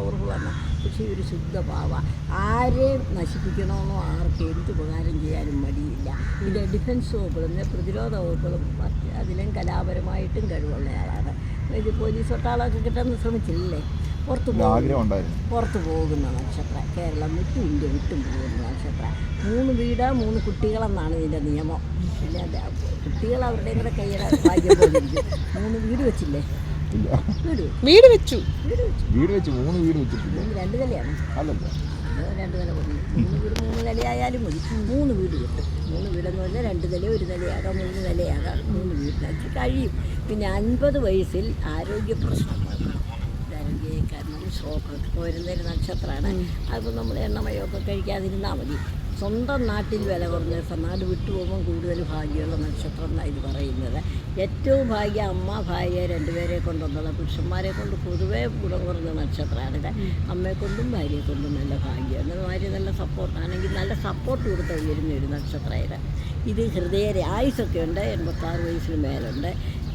പവർഫുള്ളാണ് പക്ഷേ ഒരു ശുദ്ധ പാവ ആരെയും നശിപ്പിക്കണമെന്നോ ആർക്കും എന്ത് ഉപകാരം ചെയ്യാനും മടിയില്ല. ഇത് ഡിഫൻസ് വകുപ്പുകളും പ്രതിരോധ വകുപ്പുകളും അതിലും കലാപരമായിട്ടും കഴിവുള്ളയാളാണ്. ഇത് പോലീസ് ഒട്ടാളൊക്കെ കിട്ടാൻ ശ്രമിച്ചില്ലേ? പുറത്ത് പുറത്ത് പോകുന്ന നക്ഷത്രം കേരളം വിട്ടും ഇന്ത്യ വിട്ടും പോകുന്ന നക്ഷത്രം. മൂന്ന് വീട് മൂന്ന് കുട്ടികളെന്നാണ് ഇതിന്റെ നിയമം. പിന്നെ കുട്ടികൾ അവരുടെയും കൂടെ കയ്യിലെ ഭാഗ്യം മൂന്ന് വീട് വെച്ചില്ലേ? വീട് വീട് വെച്ചു. വീട് വെച്ചു മൂന്ന് വീട് വെച്ചിട്ടില്ല. രണ്ട് നിലയാണ്. അല്ലല്ല രണ്ട് നില മൂന്ന് വീട് മൂന്ന് നിലയായാലും മതി. മൂന്ന് വീട് കിട്ടും. മൂന്ന് വീടെന്ന് പറഞ്ഞാൽ രണ്ട് നില ഒരു നിലയാകാം മൂന്ന് നിലയാകാം. മൂന്ന് വീട്ടിലാക്കി കഴിയും. പിന്നെ അൻപത് വയസ്സിൽ ആരോഗ്യ പ്രശ്നങ്ങൾ ആരോഗ്യക്കാരനും സ്ട്രോക്കൊക്കെ വരുന്നൊരു നക്ഷത്രമാണ്. അതിപ്പോൾ നമ്മൾ എണ്ണമയൊക്കെ കഴിക്കാതിരുന്നാൽ മതി. സ്വന്തം നാട്ടിൽ വില കുറഞ്ഞ ദിവസം നാട് വിട്ടുപോകുമ്പോൾ കൂടുതൽ ഭാഗ്യമുള്ള നക്ഷത്രം എന്നാണ് ഇത് പറയുന്നത്. ഏറ്റവും ഭാഗ്യം അമ്മ ഭാര്യ രണ്ടുപേരെ കൊണ്ടുള്ള പുരുഷന്മാരെ കൊണ്ട് പൊതുവേ ഗുണം കുറഞ്ഞ നക്ഷത്രമാണ്. കൊണ്ടും ഭാര്യയെ കൊണ്ടും നല്ല ഭാഗ്യമാണ് ഭാര്യ നല്ല സപ്പോർട്ടാണെങ്കിൽ നല്ല സപ്പോർട്ട് കൊടുത്ത് ഉയരുന്ന ഒരു നക്ഷത്രമായത് ഇത്. ഹൃദയ ആയുസൊക്കെ ഉണ്ട്. എൺപത്താറ് വയസ്സിന് മേലുണ്ട്.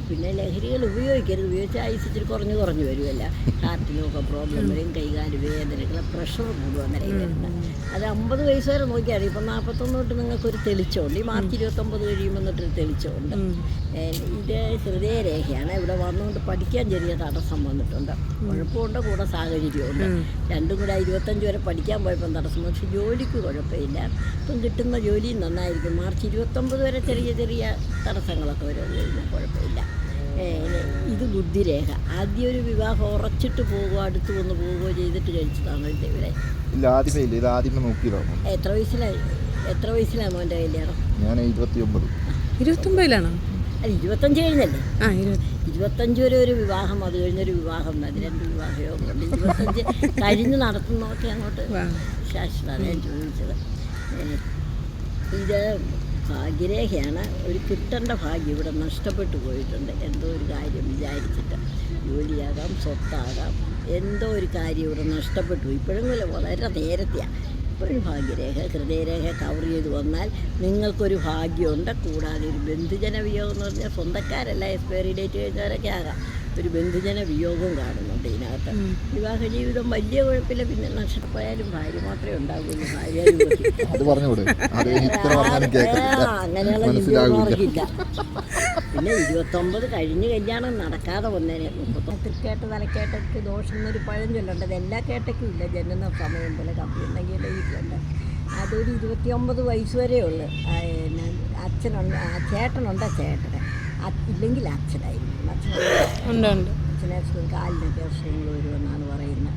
പിന്നെ ലഹരികൾ ഉപയോഗിക്കരുത്. ഉപയോഗിച്ച് ആയുസ് ഇച്ചിരി കുറഞ്ഞ് കുറഞ്ഞു വരുമല്ല ഹാർട്ടിനൊക്കെ പ്രോബ്ലം വരും. കൈകാൽ വേദനകൾ പ്രഷർ കൂടുക വരുന്നത് അത് അമ്പത് വയസ്സ് വരെ നോക്കിയാൽ ഇപ്പം നാൽപ്പത്തൊന്ന് തൊട്ട് നിങ്ങൾക്കൊരു തെളിച്ചമുണ്ട്. ഈ മാർച്ച് ഇരുപത്തൊമ്പത് കഴിയുമ്പോൾ തൊട്ടൊരു തെളിച്ചമുണ്ട്. ഇത് ഹൃദയരേഖയാണ് ഇവിടെ വന്നുകൊണ്ട് പഠിക്കാൻ ചെറിയ തടസ്സം വന്നിട്ടുണ്ട്. കുഴപ്പമുണ്ട് കൂടെ സാഹചര്യമുണ്ട്. രണ്ടും കൂടെ ഇരുപത്തഞ്ച് വരെ പഠിക്കാൻ പോയപ്പം തടസ്സം. പക്ഷെ ജോലിക്ക് കുഴപ്പമില്ല. ഇപ്പം കിട്ടുന്ന ജോലിയും നന്നായിരിക്കും. മാർച്ച് ഇരുപത്തൊമ്പത് വരെ ചെറിയ ചെറിയ തടസ്സങ്ങളൊക്കെ വരും കുഴപ്പമില്ല. ഇത് ബുദ്ധിരേഖ. ആദ്യം ഒരു വിവാഹം ഉറച്ചിട്ട് പോകുക അടുത്ത് വന്ന് പോവുകയോ ചെയ്തിട്ട് കഴിച്ചതാണോ ഇത് ഇവിടെ ഇല്ല ആദ്യമേ ഇല്ല. ഇത് ആദ്യമേ നോക്കിയതാണ് എത്ര വയസ്സിലായി? എത്ര വയസ്സിലാണ് മോന്റെ കല്യാണം? ഞാൻ ഇരുപത്തി ഒമ്പത് ഇരുപത്തൊമ്പതിലാണോ? അല്ല ഇരുപത്തഞ്ച് കഴിഞ്ഞല്ലേ? ആ ഇരുപത്തി ഇരുപത്തഞ്ച് വരെ ഒരു വിവാഹം അത് കഴിഞ്ഞൊരു വിവാഹം അത് രണ്ട് വിവാഹമോ ഇരുപത്തഞ്ച് കഴിഞ്ഞ് നടത്തുന്നതൊക്കെ അങ്ങോട്ട് വാ. ശാശ്വതമാണ് ഞാൻ ചോദിച്ചത്. ഇത് ഭാഗ്യരേഖയാണ്. ഒരു കിട്ടേണ്ട ഭാഗ്യം ഇവിടെ നഷ്ടപ്പെട്ടു പോയിട്ടുണ്ട്. എന്തോ ഒരു കാര്യം വിചാരിച്ചിട്ട് ജോലിയാകാം സ്വത്താകാം എന്തോ ഒരു കാര്യം ഇവിടെ നഷ്ടപ്പെട്ടു. പോയി. ഇപ്പോഴും ഇല്ല, വളരെ നേരത്തെയാണ് ഇപ്പോഴും ഭാഗ്യരേഖ ഹൃദയരേഖ കവർ ചെയ്ത് വന്നാൽ നിങ്ങൾക്കൊരു ഭാഗ്യമുണ്ട്. കൂടാതെ ഒരു ബന്ധുജന വിയോഗം എന്ന് പറഞ്ഞാൽ സ്വന്തക്കാരല്ല എക്സ്പയറി ഡേറ്റ് കഴിഞ്ഞവരൊക്കെ ആകാം. ഒരു ബന്ധുജന വിയോഗം കാണുന്നുണ്ട് ഇതിനകത്ത്. വിവാഹ ജീവിതം വലിയ കുഴപ്പമില്ല പിന്നെ നഷ്ടപ്പോയാലും ഭാര്യ മാത്രമേ ഉണ്ടാവുള്ളൂ ഭാര്യ അങ്ങനെയുള്ള. ജീവിതമാർക്കില്ല പിന്നെ ഇരുപത്തൊമ്പത് കഴിഞ്ഞ് കല്യാണം നടക്കാതെ വന്നേനെ മുപ്പത്തൊത്തിരിക്കേട്ട തൃക്കേട്ട് തലക്കേട്ടയ്ക്ക് ദോഷം എന്നൊരു പഴം ചൊല്ലുണ്ട് എല്ലാ കേട്ടയ്ക്കും ഇല്ല. ജനന സമയം പോലെ കപ്പി ഉണ്ടെങ്കിൽ വീട്ടിലുണ്ട് അതൊരു ഇരുപത്തിയൊമ്പത് വയസ്സ് വരെയുള്ളു. അച്ഛനുണ്ട് ആ, ചേട്ടനുണ്ട് ചേട്ടന്. ഇല്ലെങ്കിൽ അച്ഛനായിരിക്കും അച്ഛനുണ്ട് ഉണ്ട് ഉണ്ട്. അച്ഛനെ കാലിനൊക്കെ അസുഖങ്ങൾ വരുമെന്നാണ് പറയുന്നത്.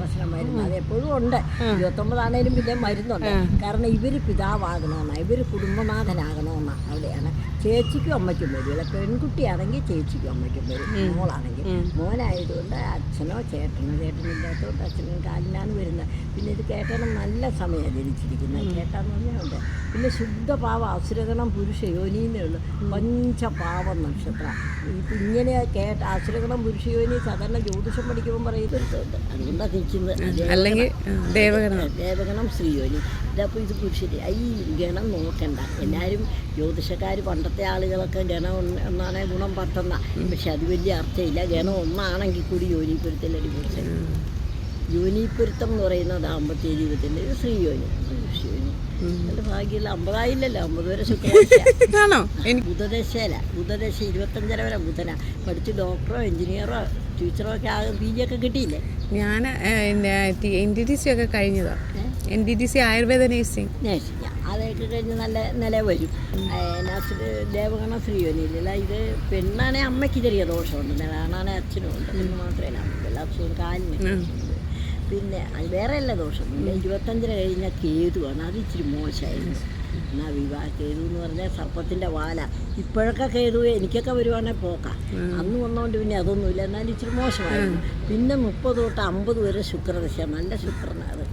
പ്രശ്നം വരുന്നത് അത് എപ്പോഴും ഉണ്ട്. ഇരുപത്തൊമ്പതാണേലും പിന്നെ മരുന്നുണ്ട്. കാരണം ഇവർ പിതാവാകണമെന്നാണ്. ഇവർ കുടുംബനാഥനാകണമെന്നാണ്. അവിടെയാണ്. ചേച്ചിക്കും അമ്മയ്ക്കും വരില്ല പെൺകുട്ടിയാണെങ്കിൽ ചേച്ചിക്കും അമ്മയ്ക്കും വരും. മോളാണെങ്കിൽ. മോനായതുകൊണ്ട് അച്ഛനോ ചേട്ടനോ ചേട്ടനില്ലാത്തതുകൊണ്ട് അച്ഛനും കാലിനാണ് വരുന്നത്. പിന്നെ ഇത് കേട്ടണം നല്ല സമയമാണ് ജനിച്ചിരിക്കുന്നത്. കേട്ടാന്ന് പറഞ്ഞാൽ പിന്നെ ശുദ്ധപാവ അസുരഗണം പുരുഷ യോനിന്നേ ഉള്ളൂ. പഞ്ചപാവം നക്ഷത്രം. ഇങ്ങനെ കേട്ട അസുരഗണം പുരുഷ യോനി സാധാരണ ജ്യോതിഷം പഠിക്കുമ്പോൾ പറയുന്നുണ്ട് അതുകൊണ്ടാണ് നിൽക്കുന്നത്. അല്ലെങ്കിൽ ദേവഗണം. ദേവഗണം. ശ്രീയോനി ഇതപ്പോൾ ഇത് പുരുഷന് ഈ ഗണം നോക്കണ്ട. എല്ലാവരും ജ്യോതിഷക്കാർ പണ്ടത്തെ ആളുകളൊക്കെ ഗണം ഒന്ന് ഒന്നാണെ ഗുണം പത്തെന്ന പക്ഷെ അത് വലിയ അർത്ഥമില്ല. ഗണം ഒന്നാണെങ്കിൽ കൂടി യോനിപുരത്തിലടി പുരുഷൻ യോനിപ്പുരുത്തം എന്ന് പറയുന്നത് ദാമ്പത്യ ജീവിതത്തിന്റെ ഒരു സ്ത്രീ യോനി. പുരുഷ യോനി. എന്റെ ഭാഗ്യമില്ല അമ്പതായില്ലല്ലോ. അമ്പത് വരെ എനിക്ക് ബുധദശയില ബുധദശ ഇരുപത്തഞ്ചര വരെ ബുധന. പഠിച്ച് ഡോക്ടറോ എഞ്ചിനീയറോ ടീച്ചറോ ഒക്കെ ആകും പി ജി ഒക്കെ കിട്ടിയില്ലേ? ഞാൻ എന്റെ എൻ ഡി ടി സി ഒക്കെ കഴിഞ്ഞതാ. N D T C Ayurveda nursing nursing അതൊക്കെ കഴിഞ്ഞ് നല്ല നില വരും. ദേവഗണ ശ്രീയോനിയില്ല ഇത് പെണ്ണാണെ അമ്മയ്ക്ക് ചെറിയ ദോഷമുണ്ട്. ആണാണെ അച്ഛനും ഉണ്ട് മാത്രമേ നമുക്ക് എല്ലാ കാലിന്. പിന്നെ അത് വേറെ അല്ല പിന്നെ ഇരുപത്തഞ്ചിന് കഴിഞ്ഞ കേതുവാണ് അത് ഇച്ചിരി മോശമായിരുന്നു. എന്നാൽ വിവാഹ കേതു എന്ന് പറഞ്ഞാൽ സർപ്പത്തിന്റെ വാല. ഇപ്പോഴൊക്കെ കേതു എനിക്കൊക്കെ വരുവാണെങ്കിൽ പോക്കാം. അന്ന് വന്നോണ്ട് പിന്നെ അതൊന്നുമില്ല. എന്നാലും ഇച്ചിരി മോശമായിരുന്നു. പിന്നെ മുപ്പത് തൊട്ട് അമ്പത് വരെ ശുക്രദശ. നല്ല ശുക്രനാണ് അത്.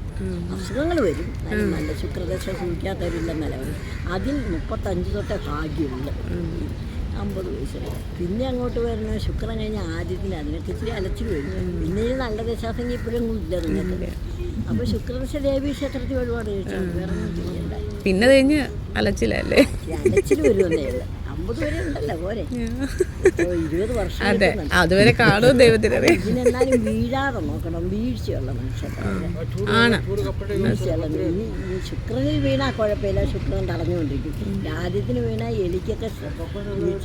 അസുഖങ്ങൾ വരും. നല്ല ശുക്രദശ സൂചിക്കാത്തവരില്ലെന്നല്ല നിലവിൽ അതിൽ മുപ്പത്തഞ്ച് തൊട്ടേ ഭാഗ്യമുള്ളൂ അമ്പത് വരെ പിന്നെ അങ്ങോട്ട് വരണ ശുക്രൻ കഴിഞ്ഞ ആദ്യത്തിൽ അതിനൊക്കെ ഇച്ചിരി അലച്ചിൽ വരും. പിന്നെ നല്ല ദശാസംഖ്യ ഇപ്പോഴും ഇല്ല നിങ്ങൾക്ക് അപ്പോൾ ശുക്രദശ ദേവി ക്ഷേത്രത്തിൽ ഒരുപാട് ചോദിച്ചു വേറെ പിന്നെ കഴിഞ്ഞ് അലച്ചിലല്ലേ? അലച്ചിൽ വരുമെന്നേ ഉള്ളൂ. അമ്പത് വരെ ഉണ്ടല്ലോ പോരെ. ഇരുപത് വർഷം അതെ. അതുവരെ കാണും ദൈവത്തിനറിയാം ഇതിനെന്നാലും വീഴാതെ നോക്കണം വീഴ്ചയുള്ള ആണ്. വീഴ്ചയുള്ള വീണാൽ കുഴപ്പമില്ല ശുക്രൻ തടഞ്ഞുകൊണ്ടിരിക്കും. വീണാൽ എലിക്കൊക്കെ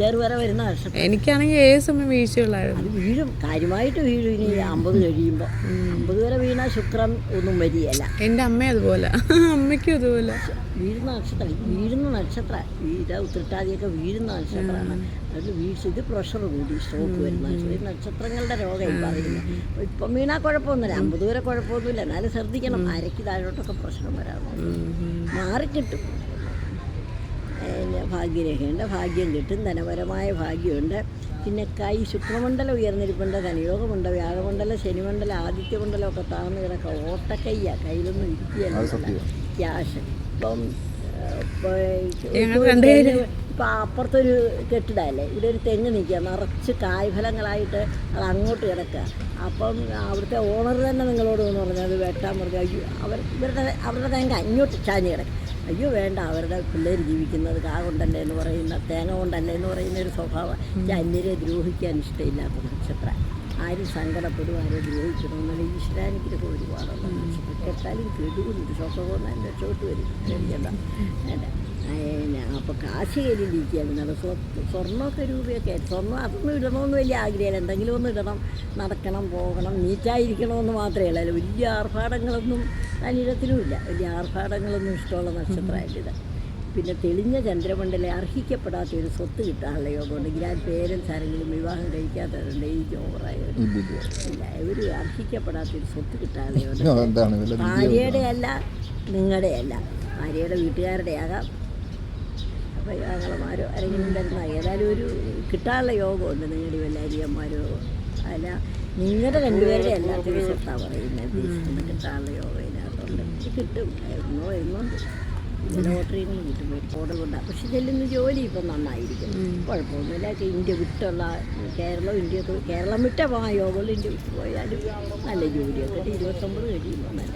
ചെറുവരെ വരുന്ന വർഷം എനിക്കാണെങ്കിൽ ഏത് സമയം വീഴ്ചയുള്ളായിരുന്നു വീഴും. കാര്യമായിട്ട് വീഴും ഇനി അമ്പത് കഴിയുമ്പോൾ അമ്പത് വരെ വീണാ ശുക്രൻ ഒന്നും വരികയല്ല. എന്റെ അമ്മ അതുപോലെ. അമ്മയ്ക്കും അതുപോലെ. വീഴുന്ന നക്ഷത്രം വീഴുന്ന നക്ഷത്ര വീര ഉത്രട്ടാതിയൊക്കെ വീഴുന്ന നക്ഷത്രമാണ്. അത് വീഴ്ച ഇത് പ്രഷർ കൂടി സ്ട്രോക്ക് വരുന്ന നക്ഷത്രം. നക്ഷത്രങ്ങളുടെ രോഗം പറയുന്നത്. അപ്പോൾ ഇപ്പം വീണാൽ കുഴപ്പമൊന്നുമില്ല. അമ്പത് വരെ കുഴപ്പമൊന്നുമില്ല. എന്നാലും ശ്രദ്ധിക്കണം. അരയ്ക്ക് താഴോട്ടൊക്കെ പ്രശ്നം വരാറുണ്ട്. മാറിക്കിട്ടും. ഭാഗ്യരേഖയുണ്ട്. ഭാഗ്യം കിട്ടും. ധനപരമായ ഭാഗ്യമുണ്ട്. പിന്നെ കൈ ശുക്രമണ്ഡലം ഉയർന്നിരിപ്പുണ്ട്. ധനയോഗമുണ്ട്. വ്യാഴമണ്ഡലം ശനിമണ്ഡലം ആദിത്യമണ്ഡലം ഒക്കെ താഴ്ന്നു കിടക്കുക. ഓട്ടക്കയ്യ. കയ്യിലൊന്നും ഇരിക്കുകയല്ല. ക്യാഷ്. രണ്ടുപേരും ഇപ്പം അപ്പുറത്തൊരു കെട്ടിടമല്ലേ? ഇവിടെ ഒരു തെങ്ങ് നിൽക്കുക. നിറച്ച് കായ്ഫലങ്ങളായിട്ട് അത് അങ്ങോട്ട് കിടക്കുക. അപ്പം അവിടുത്തെ ഓണർ തന്നെ നിങ്ങളോട് എന്ന് പറഞ്ഞാൽ അത് വെട്ടാൻ പറഞ്ഞു. അവർ ഇവരുടെ അവരുടെ തേങ്ങ അങ്ങോട്ട് ചാഞ്ഞ് കിടക്കും. അയ്യോ വേണ്ട അവരുടെ പിള്ളേർ ജീവിക്കുന്നത് കാ കൊണ്ടല്ലേ എന്ന് പറയുന്ന തേങ്ങ കൊണ്ടല്ലേ എന്ന് പറയുന്ന ഒരു സ്വഭാവം അന്യരെ ദ്രോഹിക്കാൻ ഇഷ്ടമില്ലാത്ത നക്ഷത്രം. ആരും സങ്കടപ്പെടും ആരും ദ്രോഹിക്കണമെന്നുള്ള ഈശ്വരാനുഗ്രഹം ഒരുപാടുള്ള നക്ഷത്രം. കേട്ടാലും കെടുകുന്നുണ്ട് സ്വഭാവം രക്ഷപ്പെട്ട് വരും. പേടിക്കണ്ട. അപ്പോൾ കാശ് കയ്യിലിരിക്കുകയാണ് നട സ്വർണമൊക്കെ രൂപയൊക്കെ. സ്വർണം അതൊന്നും ഇടണമെന്ന് വലിയ ആഗ്രഹമില്ല. എന്തെങ്കിലും ഒന്ന് ഇടണം. നടക്കണം പോകണം നീറ്റായിരിക്കണമെന്ന് മാത്രമേ ഉള്ളൂ. വലിയ ആർഭാടങ്ങളൊന്നും അനിടത്തിലുമില്ല വലിയ ആർഭാടങ്ങളൊന്നും ഇഷ്ടമുള്ള നക്ഷത്രമായിട്ടിത് പിന്നെ തെളിഞ്ഞ ചന്ദ്രമണ്ഡലം അർഹിക്കപ്പെടാത്ത ഒരു സ്വത്ത് കിട്ടാനുള്ള യോഗമുണ്ട്. ഗ്രാൻഡ് പേരൻസ് ആരെങ്കിലും വിവാഹം കഴിക്കാത്തവരുണ്ട്? ഈ ഇല്ല ഒരു അർഹിക്കപ്പെടാത്ത ഒരു സ്വത്ത് കിട്ടാനുള്ള യോഗം ഭാര്യയുടെ അല്ല നിങ്ങളുടെ അല്ല. ഭാര്യയുടെ വീട്ടുകാരുടെ ആകാം അപ്പോൾ അല്ലെങ്കിൽ ആരെങ്കിലും തരുന്ന ഏതായാലും ഒരു കിട്ടാനുള്ള യോഗമുണ്ട് നിങ്ങളുടെ വല്ല അരിയന്മാരോ അല്ല നിങ്ങളുടെ രണ്ടുപേരുടെ എല്ലാത്തിനും സ്വത്താണ് പറയുന്നത് കിട്ടാനുള്ള യോഗം ഇതിനകത്തുണ്ട്. ഇത് കിട്ടും. എന്നോ എന്നുണ്ട് ലോട്ടറികൾ കിട്ടും ഓർഡർ കൊണ്ടാണ് പക്ഷെ ചെല്ലുന്ന ജോലി ഇപ്പം നന്നായിരിക്കും കുഴപ്പമൊന്നുമില്ല. ഇന്ത്യ വിട്ടുള്ള കേരളം ഇന്ത്യ കേരളം വിട്ട യോഗങ്ങൾ ഇന്ത്യ വിട്ട് പോയാലും നല്ല ജോലിയൊക്കെ. ഇരുപത്തൊമ്പത് കഴിയുമ്പോൾ നല്ല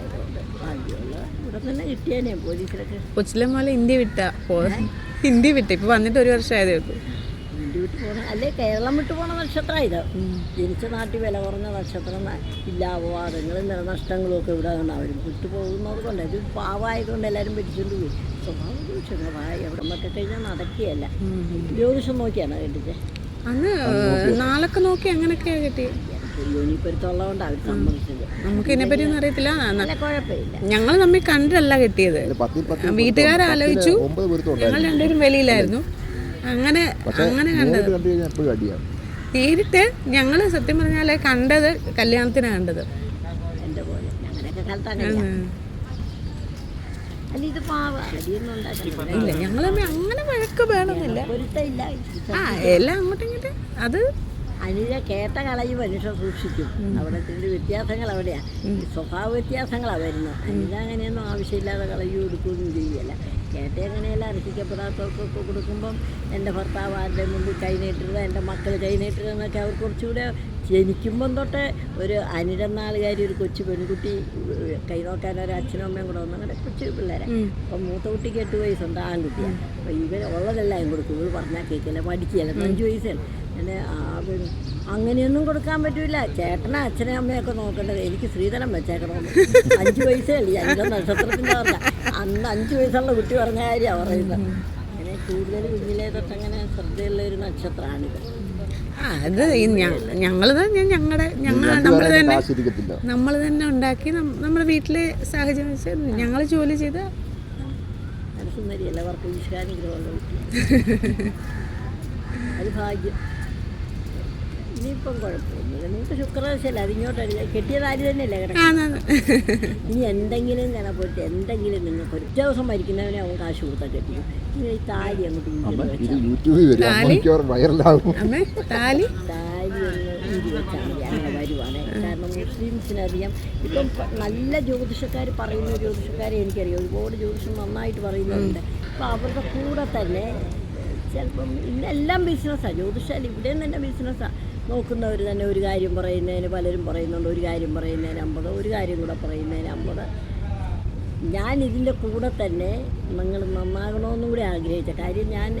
ഭാഗ്യമുള്ള ഇവിടെ തന്നെ കിട്ടിയാനേ പോലീസിലൊക്കെ. കൊച്ചിലെ പോലെ ഇന്ത്യ വിട്ട പോ ഇന്ത്യ വിട്ട. ഇപ്പൊ വന്നിട്ട് ഒരു വർഷമായതേ ഉള്ളൂ. ഇന്ത്യ വിട്ടു പോകണ അല്ലേ കേരളം വിട്ടു പോണ നക്ഷത്രം ഇത്. ജനിച്ച നാട്ടിൽ വില കുറഞ്ഞ നക്ഷത്രം ഇല്ല അപവാദങ്ങളും നഷ്ടങ്ങളും ഒക്കെ ഇവിടെ ഉണ്ടാവും അവർ വിട്ടു പോകുന്നത് കൊണ്ട് ഇത് പാവമായതുകൊണ്ട് എല്ലാവരും പിടിച്ചുകൊണ്ട് പോയി. സ്വഭാവം ഭായ എവിടെ നിന്നൊക്കെ കഴിഞ്ഞാൽ നടക്കുകയല്ല. ജ്യോതിഷം നോക്കിയാണ് കേട്ടിട്ട് അന്ന് നാളൊക്കെ നോക്കി അങ്ങനെയൊക്കെയാണ് കിട്ടി. യൂണിപ്പരുത്തുള്ളതുകൊണ്ട് അവർ സമ്മതിച്ചത് നമുക്ക് ഇതിനെപ്പറ്റി ഒന്നും അറിയത്തില്ല. നല്ല കുഴപ്പമില്ല. ഞങ്ങൾ തമ്മിൽ കണ്ടല്ല കിട്ടിയത്. വീട്ടുകാരാലോചിച്ചു ഞങ്ങൾ രണ്ടുപേരും വെളിയിലായിരുന്നു. അങ്ങനെ അങ്ങനെ കണ്ടത്. നേരിട്ട് ഞങ്ങൾ സത്യം പറഞ്ഞാൽ കണ്ടത് കല്യാണത്തിനാണ് കണ്ടത്. ഇല്ല ഞങ്ങൾ അങ്ങനെ വഴക്ക് വേണമെന്നില്ല ആ എല്ലാം അങ്ങോട്ടും ഇങ്ങോട്ടും അത് അനില കേട്ട കളയി മനുഷ്യൻ സൂക്ഷിക്കും. അവിടെ ചില വ്യത്യാസങ്ങൾ അവിടെയാണ് സ്വഭാവ വ്യത്യാസങ്ങളാണ് വരുന്നത്. അനില അങ്ങനെയൊന്നും ആവശ്യമില്ലാതെ കളയും എടുക്കുകയൊന്നും ചെയ്യല്ല. കേട്ട എങ്ങനെയല്ല അർഹിക്കപ്പെടാത്തവർക്കൊക്കെ കൊടുക്കുമ്പം എന്റെ ഭർത്താവ് ആരുടെ മുമ്പിൽ കൈനീട്ടരുത് എന്റെ മക്കൾ കൈനീട്ടരുത് എന്നൊക്കെ അവർ കുറച്ചുകൂടെ ജനിക്കുമ്പം തൊട്ട് ഒരു അനിരന്നാളുകാരി ഒരു കൊച്ചു പെൺകുട്ടി കൈ നോക്കാൻ ഒരു അച്ഛനും അമ്മയും കൂടെ വന്നു അങ്ങനെ കൊച്ചു പിള്ളേരെ. അപ്പം മൂത്ത കുട്ടിക്ക് എട്ട് വയസ്സുണ്ട് ആൺകുട്ടിയാണ് അപ്പോൾ ഇവർ ഉള്ളതെല്ലാം കൊടുക്കും. ഇവർ പറഞ്ഞാൽ കേൾക്കില്ല പഠിക്കുകയല്ല. അഞ്ച് വയസ്സല്ല എന്റെ ആ അങ്ങനെയൊന്നും കൊടുക്കാൻ പറ്റില്ല ചേട്ടനെ അച്ഛനെ അമ്മയൊക്കെ നോക്കേണ്ടത് എനിക്ക് സ്ത്രീധനം വെച്ചേക്കണമെന്ന്. അഞ്ച് വയസ്സേ അല്ലേ അഞ്ചോ നക്ഷത്രത്തിന്റെ പറഞ്ഞ അന്ന് അഞ്ച് വയസ്സുള്ള കുട്ടി പറഞ്ഞ കാര്യമാണ് പറയുന്നത്. അങ്ങനെ കൂടുതൽ കുഞ്ഞിലെ തൊട്ടങ്ങനെ ശ്രദ്ധയുള്ള ഒരു നക്ഷത്രമാണിത്. അത് ഞങ്ങൾ തന്നെ ഞങ്ങളുടെ ഞങ്ങൾ നമ്മൾ തന്നെ നമ്മൾ തന്നെ ഉണ്ടാക്കി നമ്മുടെ വീട്ടിലെ സാഹചര്യം വെച്ച് ഞങ്ങൾ ജോലി ചെയ്ത് മനസ്സുന്നരി അവർക്ക് ഈശ്വരാനുഗ്രഹമുള്ള കുട്ടി. അത് ഭാഗ്യം. ഇനിയിപ്പം കുഴപ്പമൊന്നുമില്ല. നിങ്ങൾക്ക് ശുക്രദശയല്ല അതിങ്ങോട്ട് കെട്ടിയത് ആര് തന്നെയല്ലേ കിടക്കുന്നത്. ഇനി എന്തെങ്കിലും ഞാൻ പോയിട്ട് എന്തെങ്കിലും നിങ്ങൾക്ക് ഒറ്റ ദിവസം മരിക്കുന്നവനെ അവൻ കാശ് കൊടുത്താൽ കെട്ടിയും ഇനി ഈ താലി അങ്ങോട്ട് താലി? അങ്ങനെ വരുവാണ്. കാരണം മുസ്ലിംസിനറിയാം. ഇപ്പം നല്ല ജ്യോതിഷക്കാർ പറയുന്ന ജ്യോതിഷക്കാരെ എനിക്കറിയാം. ഒരുപാട് ജ്യോതിഷം നന്നായിട്ട് പറയുന്നുണ്ട് അപ്പോൾ അവരുടെ കൂടെ തന്നെ ചിലപ്പം ഇന്നെല്ലാം ബിസിനസ്സാണ് ജ്യോതിഷാൽ ഇവിടെയും തന്നെ ബിസിനസ്സാണ് നോക്കുന്നവർ തന്നെ ഒരു കാര്യം പറയുന്നതിന് പലരും പറയുന്നുണ്ട് ഒരു കാര്യം പറയുന്നതിന് അമ്പത് ഒരു കാര്യം കൂടെ പറയുന്നതിന് അമ്പത്. ഞാൻ ഇതിന്റെ കൂടെ തന്നെ നിങ്ങൾ നന്നാകണമെന്നും കൂടി ആഗ്രഹിച്ച കാര്യം ഞാൻ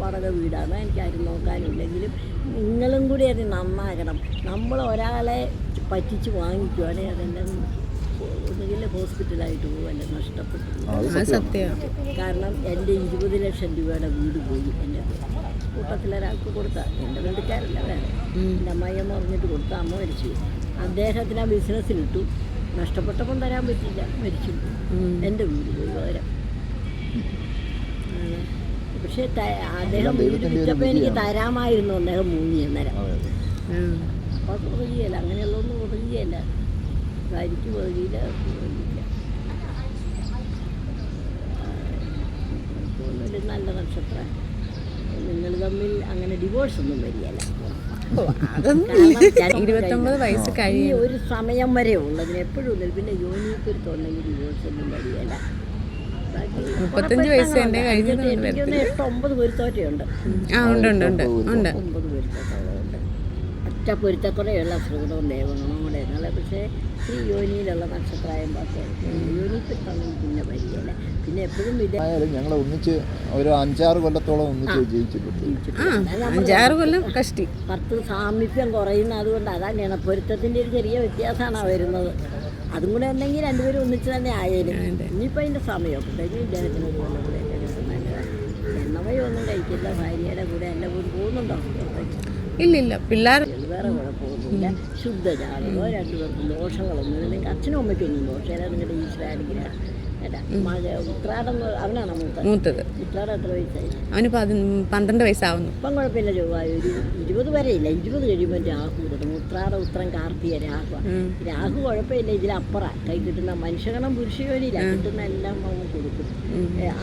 വാടക വീടാണ് എനിക്കാരും നോക്കാനില്ലെങ്കിലും നിങ്ങളും കൂടി അത് നന്നാകണം. നമ്മൾ ഒരാളെ പറ്റിച്ച് വാങ്ങിക്കുവാണെങ്കിൽ അതെന്റെ ഒന്നുകിൽ ഹോസ്പിറ്റലായിട്ട് പോകും അല്ലെ നഷ്ടപ്പെട്ടു. കാരണം എന്റെ ഇരുപത് ലക്ഷം രൂപയുടെ വീട് പോയി എന്റെ കൂട്ടത്തിലൊരാൾക്ക് കൊടുത്ത. എന്റെ വീട്ടുകാരല്ല വേണം എന്റെ അമ്മയമ്മ പറഞ്ഞിട്ട് കൊടുത്ത അമ്മ മരിച്ചു. അദ്ദേഹത്തിന് ആ ബിസിനസ്സിലിട്ടു നഷ്ടപ്പെട്ടപ്പം തരാൻ പറ്റില്ല. മരിച്ചു. എന്റെ വീട് പോയി പകരം പക്ഷേ അദ്ദേഹം വീട് വിറ്റപ്പോൾ എനിക്ക് തരാമായിരുന്നു അദ്ദേഹം മൂന്നി അന്നേരം. അപ്പോൾ ഉറങ്ങിയല്ല. അങ്ങനെയുള്ളതൊന്നും ഉറങ്ങിയല്ല. ഭാര്യയ്ക്ക് ഒരു നല്ല നക്ഷത്രം. നിങ്ങൾ തമ്മിൽ അങ്ങനെ ഡിവോഴ്സ് ഒന്നും വരികയല്ല. ഇരുപത്തൊമ്പത് വയസ്സ് കഴിഞ്ഞ കഴിയും ഒരു സമയം വരെ ഉള്ളതിന് എപ്പോഴും ഒന്നും പിന്നെ യോനിപ്പൊരുത്തുണ്ടെങ്കിൽ ഡിവോഴ്സ് ഒന്നും വരികയല്ല. മുപ്പത്തഞ്ച് വയസ്സ് കഴിഞ്ഞത് കഴിഞ്ഞിട്ട് ഒമ്പത് പൊരുത്തോറ്റയുണ്ട് ആ ഉണ്ട് ഉണ്ട് ഉണ്ട് ഉണ്ട്. ഒമ്പത് പൊരുത്തക്കുറവുണ്ട് ഒറ്റ പൊരുത്തക്കുറയുള്ള ശ്രീകടവും ദേവഗണവും കൂടെ എന്നുള്ള പക്ഷേ ഈ യോനിയിലുള്ള നക്ഷത്രമായും ബാക്കി തന്നെ പിന്നെ വരികയില്ല പിന്നെ എപ്പോഴും ഇത് ആയാലും ഞങ്ങൾ ഒന്നിച്ച് ഒരു അഞ്ചാറ് കൊല്ലത്തോളം ഒന്നിച്ച് ജയിച്ചിട്ടുണ്ട്. അഞ്ചാറ് കൊല്ലം കഷ്ടി. പത്ത് സാമീപ്യം കുറയുന്ന അതുകൊണ്ട് അതാണ് പൊരുത്തത്തിന്റെ ഒരു ചെറിയ വ്യത്യാസമാണ് വരുന്നത്. അതും കൂടെ ഉണ്ടെങ്കിൽ രണ്ടുപേരും ഒന്നിച്ച് തന്നെ ആയാലും ഇനിയിപ്പോൾ അതിന്റെ സമയമൊക്കെ കഴിഞ്ഞ് ഇദ്ദേഹത്തിന് ഒരു കൊല്ലം കൂടെ ഒക്കെ കിട്ടും നല്ലതാണ് എണ്ണമയൊന്നും കഴിക്കില്ല. ഭാര്യയുടെ കൂടെ എല്ലാം കൂടെ പോകുന്നുണ്ടോ? ഇല്ലില്ല. ഇല്ല ഇല്ല പിള്ളേർ വേറെ കുഴപ്പമൊന്നുമില്ല ശുദ്ധജാതകമോ രണ്ടുപേർക്കും ദോഷങ്ങളൊന്നും ഇല്ലെങ്കിൽ അച്ഛനും അമ്മയ്ക്കൊന്നും ദോഷമില്ല. നിങ്ങളുടെ ഈശ്വരാനുഗ്രഹം മൂത്തത്? അവന് പന്ത്രണ്ട് വയസ്സാവുന്നു. ഇപ്പം കുഴപ്പമില്ല ചൊവ്വ ഒരു ഇരുപത് വരെ ഇല്ല. ഇരുപത് കഴിയുമ്പോൾ രാഹു കിട്ടും ഉത്രാട ഉത്രം കാർത്തിക രാഹു. രാഹു കുഴപ്പമില്ല. ഇതിലപ്പുറ കൈ കിട്ടുന്ന മനുഷ്യഗണം പുരുഷയോനില്ല കിട്ടുന്ന എല്ലാം അവൻ കൊടുക്കും.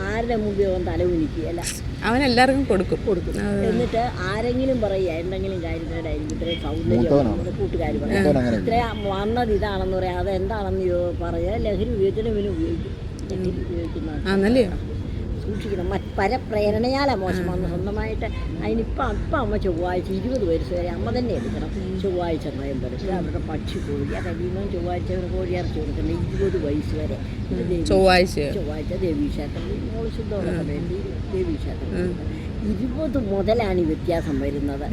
ആരുടെ മുമ്പിൽ അവൻ തല അല്ല. അവൻ എല്ലാവർക്കും കൊടുക്കും. കൊടുക്കും എന്നിട്ട് ആരെങ്കിലും പറയുക എന്തെങ്കിലും കാര്യത്തിനായിരിക്കും ഇത്രയും സൗന്ദര്യം മൂത്തവനാണ്. കൂട്ടുകാർ പറയാം. ഇത്രയും വന്നത് ഇതാണെന്ന് പറയാം. അത് എന്താണെന്ന് യോ- പറയുക. ലഹരി ഉപയോഗിച്ചിട്ട് ഇവന് ഉപയോഗിക്കും. ആന്നല്ലേ സൂക്ഷിക്കണം. മറ്റ് പരപ്രേരണയാലാണ് മോശം. വന്ന് സ്വന്തമായിട്ട് അതിനിപ്പം അപ്പം അമ്മ ചൊവ്വാഴ്ച ഇരുപത് വയസ്സ് വരെ അമ്മ തന്നെ എടുക്കണം. ചൊവ്വാഴ്ച നോയമ്പെടുക്കുക അവരുടെ പക്ഷി കോഴി കഴിയുമ്പോൾ ചൊവ്വാഴ്ച അവർ കോഴി ഇറച്ചി കൊടുക്കണം ഇരുപത് വയസ്സ് വരെ. ചൊവ്വാഴ്ച. ചൊവ്വാഴ്ച ദേവീക്ഷേത്രത്തിൽ മോൾ ശുദ്ധമുള്ള വേണ്ടി ക്ഷേത്രം ഇരുപത് മുതലാണ് ഈ വ്യത്യാസം വരുന്നത്.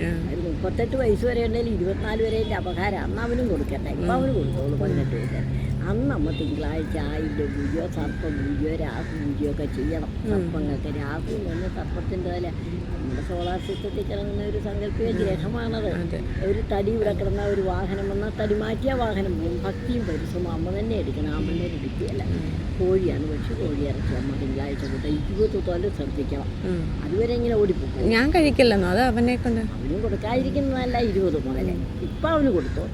മുപ്പത്തെട്ട് വയസ്സ് വരെ ഉണ്ടെങ്കിൽ ഇരുപത്തിനാല് വരെ അപകാരം അന്ന് അവനും കൊടുക്കട്ടെ. ഇപ്പം അവന് കൊടുത്തോളൂ. പതിനെട്ട് വയസ്സ് അന്ന് നമ്മൾ തിങ്കളാഴ്ച ആയില്യം പൂജയോ സർപ്പ പൂജയോ രാഹു പൂജയോ ഒക്കെ ചെയ്യണം. സർപ്പങ്ങൾക്ക് രാഹു എന്ന് സർപ്പത്തിന്റെ തല. നമ്മുടെ സോളാർ സിസ്റ്റത്തിൽ കിടങ്ങുന്ന ഒരു സങ്കല്പിക ഗ്രഹമാണത്. ഒരു തടി ഇവിടെ കിടന്ന ഒരു വാഹനം വന്നാൽ തടി മാറ്റിയ വാഹനം. പോകും ഭക്തിയും പരിശ്രമം അമ്മ തന്നെ എടുക്കണം. ആമ്പിള്ളേർ എടുക്കുകയല്ല. കോഴിയാണ് പക്ഷെ കോഴി ഇറച്ചി അമ്മ തിങ്കളാഴ്ച കൂട്ട ഇരുപത് തോലും ശ്രദ്ധിക്കണം. അതുവരെ ഇങ്ങനെ ഓടിപ്പോകും. ഞാൻ കഴിക്കില്ലെന്നോ? അത് അവനെ കൊണ്ട്? അവനും കൊടുക്കാതിരിക്കുന്നതല്ല ഇരുപത് മുതലേ. ഇപ്പം അവന് കൊടുത്തോ.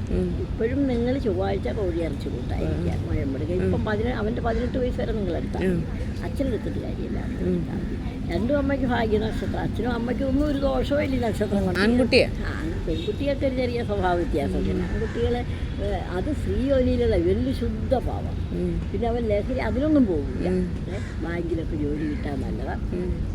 ഇപ്പോഴും നിങ്ങൾ ചൊവ്വാഴ്ച കോഴി ഇറച്ചി കൂട്ടായിരിക്കുക നോയമ്പെടുക്കുക ഇപ്പം പതിനെ അവന്റെ പതിനെട്ട് വയസ്സ് വരെ നിങ്ങൾ എടുത്താൽ അച്ഛനെടുത്തിട്ട് കാര്യമില്ല. രണ്ടും അമ്മയ്ക്ക് ഭാഗ്യ നക്ഷത്രം. അച്ഛനും അമ്മയ്ക്കും ഒന്നും ഒരു ദോഷവും ഇല്ല ഈ നക്ഷത്രം കൊണ്ട് ആൺകുട്ടിയെ പെൺകുട്ടിയൊക്കെ ഒരു ചെറിയ സ്വഭാവ വ്യത്യാസം. ആൺകുട്ടികൾ അത് സ്ത്രീയോനിയിലുള്ള വലിയ ശുദ്ധ പാവം. പിന്നെ അവൻ ലഹരി അതിനൊന്നും പോകില്ല ബാങ്കിലൊക്കെ ജോലി കിട്ടാൻ നല്ലതാ.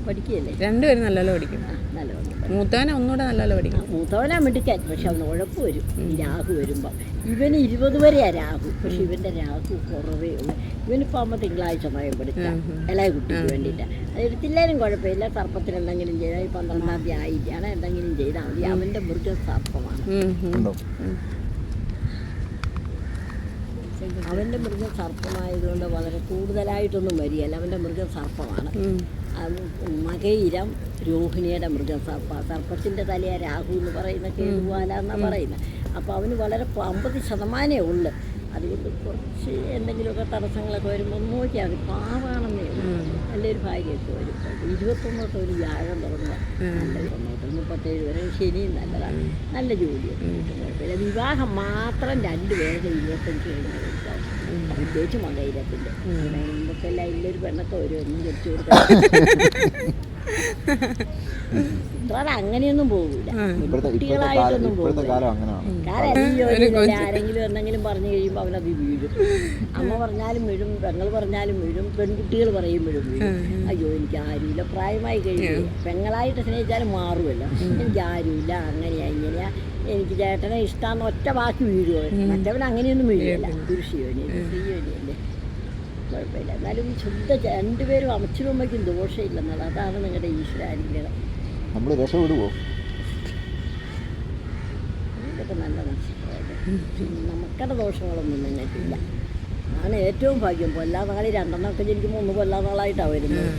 പഠിക്കുകയല്ലേ? രണ്ടുപേരും നല്ലപോലെ പഠിക്കും. നല്ലപോലെ നല്ലതാണ് മൂത്തവനെ ഒന്നുകൂടെ നല്ലപോലെ പഠിക്കും. മൂത്തവനാ മിടുക്കാൻ പക്ഷെ അവന് ഉഴപ്പ് വരും. രാഹു വരുമ്പം. ഇവന് ഇരുപത് വരെയാ രാഹു. പക്ഷെ ഇവന്റെ രാഹു കുറവേ ഉള്ളൂ. ഇവനിപ്പോൾ അമ്മ തിങ്കളാഴ്ച മയം പഠിച്ച എല്ലാ കുട്ടിക്ക് വേണ്ടിയിട്ട്. അത് എടുത്തില്ലേലും കുഴപ്പമില്ല. സർപ്പത്തിന് എന്തെങ്കിലും ചെയ്താൽ ഈ പന്ത്രണ്ടാം തീയതി ആയിട്ടാണ് എന്തെങ്കിലും ചെയ്താൽ മതി. അവന്റെ മൃഗം സർപ്പമാണ്. അവന്റെ മൃഗം സർപ്പമായതുകൊണ്ട് വളരെ കൂടുതലായിട്ടൊന്നും വരികയല്ല. അവന്റെ മൃഗം സർപ്പമാണ്. അത് മകയിരം രോഹിണിയുടെ മൃഗം സർപ്പ. സർപ്പത്തിന്റെ തലയാ രാഹു എന്ന് പറയുന്ന കേതുവാല എന്നാണ് പറയുന്നത്. അപ്പോൾ അവന് വളരെ അമ്പത് ശതമാനമേ ഉള്ളു. അതുകൊണ്ട് കുറച്ച് എന്തെങ്കിലുമൊക്കെ തടസ്സങ്ങളൊക്കെ വരുമ്പോൾ നോക്കിയാൽ മതി. പാവാണെന്നേ നല്ലൊരു ഭാഗ്യമൊക്കെ വരും. ഇരുപത്തൊന്നോട്ട് ഒരു വ്യാഴം തുടങ്ങുക. നല്ല തൊണ്ണൂറ് മുപ്പത്തേഴ് വരെ ശനിയും നല്ലതാണ് നല്ല ജോലിയൊക്കെ കുഴപ്പമില്ല വിവാഹം മാത്രം രണ്ട് പേരുടെ ഇരുപത്തഞ്ച് കഴിഞ്ഞ് പ്രത്യേകിച്ച് മകയിരത്തിന്റെ മുമ്പൊക്കെല്ലാം ഇല്ലൊരു പെണ്ണൊക്കെ ഒരു ഒന്നും ജനിച്ചു കൊടുക്കാം അങ്ങനെയൊന്നും പോകൂല. കുട്ടികളായിട്ടൊന്നും ഇപ്പോഴത്തെ പോകില്ല ആരെങ്കിലും എന്തെങ്കിലും പറഞ്ഞു കഴിയുമ്പോൾ അവനത് വീഴും. അമ്മ പറഞ്ഞാലും വീഴും പെങ്ങൾ പറഞ്ഞാലും വീഴും പെൺകുട്ടികൾ പറയുമ്പോഴും വീഴും. അയ്യോ എനിക്ക് ആരുമില്ല. പ്രായമായി കഴിഞ്ഞു പെങ്ങളായിട്ട് സ്നേഹിച്ചാലും മാറുമല്ലോ. എനിക്ക് ആരുമില്ല അങ്ങനെയാ ഇങ്ങനെയാ. എനിക്ക് ചേട്ടനെ ഇഷ്ടമാന്ന് ഒറ്റ വാക്ക് വീഴുമോ മറ്റവൻ അങ്ങനെയൊന്നും വീഴില്ല കൃഷി സ്ത്രീയോനിയല്ലേ കുഴപ്പമില്ല എന്നാലും ശുദ്ധ രണ്ടുപേരും അമ്മച്ചിനും അമ്മയ്ക്കും ദോഷമില്ലെന്നുള്ളത് അതാണ് നിങ്ങളുടെ ഈശ്വരാനുഗ്രഹം നമ്മൾ രക്ഷപ്പെടുവോ ഇതൊക്കെ നല്ല നമുക്കടെ ദോഷങ്ങളൊന്നും നിങ്ങൾക്കില്ല. ആണ് ഏറ്റവും ഭാഗ്യം. കൊല്ലാ നാളി രണ്ടെണ്ണമൊക്കെ ജനിക്കുമ്പോൾ ഒന്ന് കൊല്ലാ നാളായിട്ടാണ് വരുന്നത്.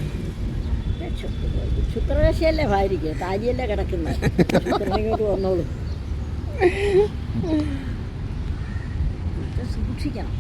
ശുക്രദശയല്ലേ ഭാര്യയ്ക്ക്? താലിയല്ലേ കിടക്കുന്നത് ശുക്രൻ ഇങ്ങോട്ട് വന്നോളൂ. ഇത് സൂക്ഷിക്കണം.